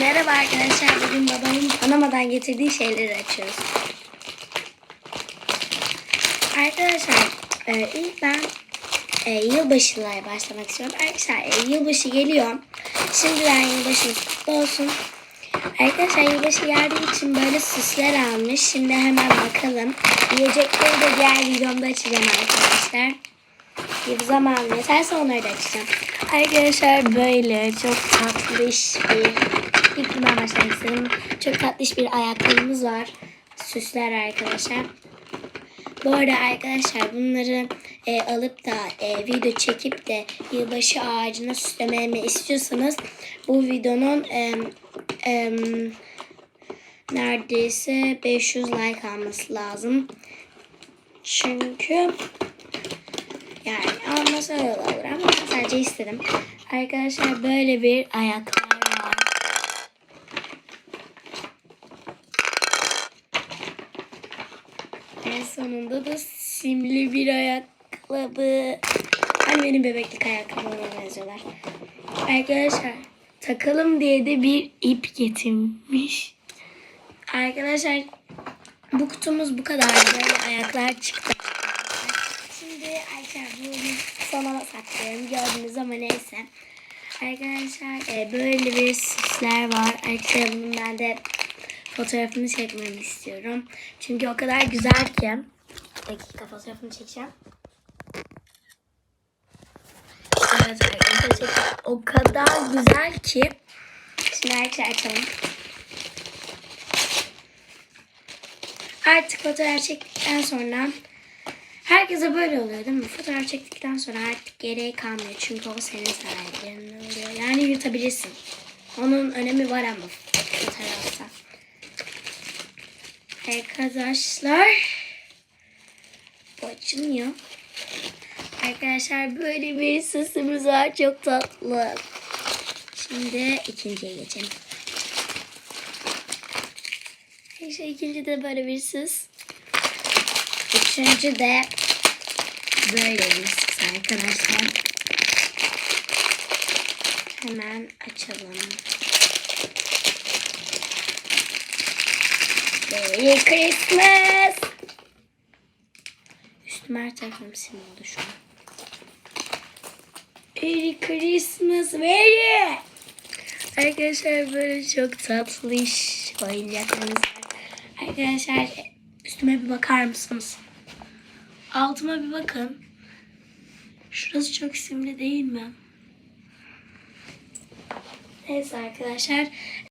Merhaba arkadaşlar. Bugün babamın anamadan getirdiği şeyleri açıyoruz. Arkadaşlar e, ilk ben e, yılbaşıyla başlamak istiyorum. Arkadaşlar e, yılbaşı geliyor. Şimdiden kutlu olsun. Arkadaşlar yılbaşı geldiği için böyle süsler almış. Şimdi hemen bakalım. Yiyecekleri de diğer videomda açacağım arkadaşlar. Bir zaman yeterse onları da açacağım. Arkadaşlar böyle çok tatlış bir ilk bundan başlamak istedim. Çok tatlış bir ayakkabımız var. Süsler arkadaşlar. Bu arada arkadaşlar bunları e, alıp da e, video çekip de yılbaşı ağacına süslememi istiyorsanız bu videonun e, e, neredeyse 500 like alması lazım. Çünkü yani almasa öyle olur ama sadece istedim. Arkadaşlar böyle bir ayaklar var. En sonunda da simli bir ayakkabı. Hani bebeklik ayakkabılarıma benziyorlar. Arkadaşlar takalım diye de bir ip getirmiş. Arkadaşlar bu kutumuz bu kadar böyle ayaklar çıktı. Arkadaşlar bunu sona saklıyorum gördünüz ama neyse. Arkadaşlar e, böyle bir süsler var. Arkadaşlar bunun ben de fotoğrafını çekmemi istiyorum. Çünkü o kadar güzel ki. Bir dakika fotoğrafını çekeceğim. Evet arkadaşlar. O kadar güzel ki. Şimdi arkadaşlar açalım. Artık fotoğraf çektikten sonra herkese böyle oluyor değil mi? Fotoğraf çektikten sonra artık gereği kalmıyor. Çünkü o senin sahiplerinin oluyor. Yani yutabilirsin. Onun önemi var ama fotoğrafta. Arkadaşlar bu açılmıyor. Arkadaşlar böyle bir süsümüz var. Çok tatlı. Şimdi ikinciye geçelim. İşte ikinci de böyle bir süs. Üçüncü de böyle arkadaşlar. Hemen açalım. Merry Christmas. Üstüme her tarafım sim oldu şu an. Merry Christmas Merry. Arkadaşlar böyle çok tatlış oyuncaklarımız var. Arkadaşlar üstüme bir bakar mısınız? Altıma bir bakın. Şurası çok simli değil mi? Neyse arkadaşlar.